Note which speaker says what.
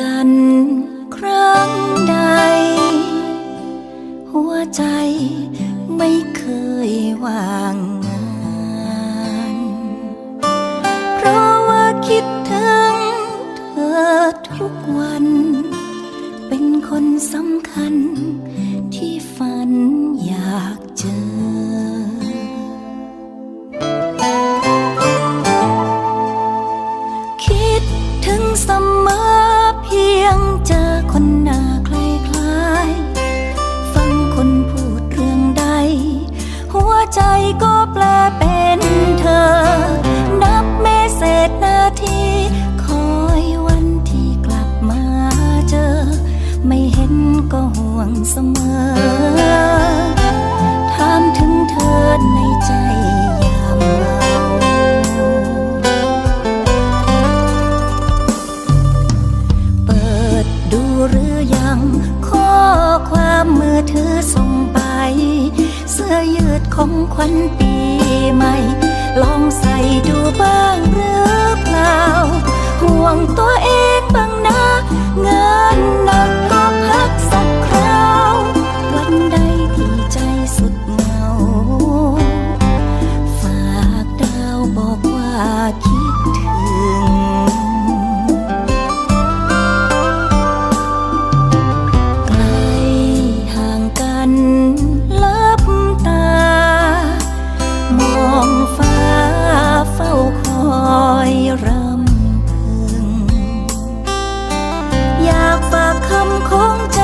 Speaker 1: กันครั้งใด หัวใจไม่เคยว่างงานเพราะว่าคิดถึงเธอทุกวัน เป็นคนสำคัญที่ฝันอยากเจอคิดถึงเสมอ เพียงเจอคนหน้าคล้ายๆฟังคนพูดเรื่องใด หัวใจก็แปลเป็นเธอ นับเมเศษนาทีคอยวันที่กลับมาเจอ ไม่เห็นก็ห่วงเสมอ ข้อความมือถือส่งไป เสื้อยืดของขวัญปีใหม่ ลองใส่ดูบ้างากฝากคำของใจ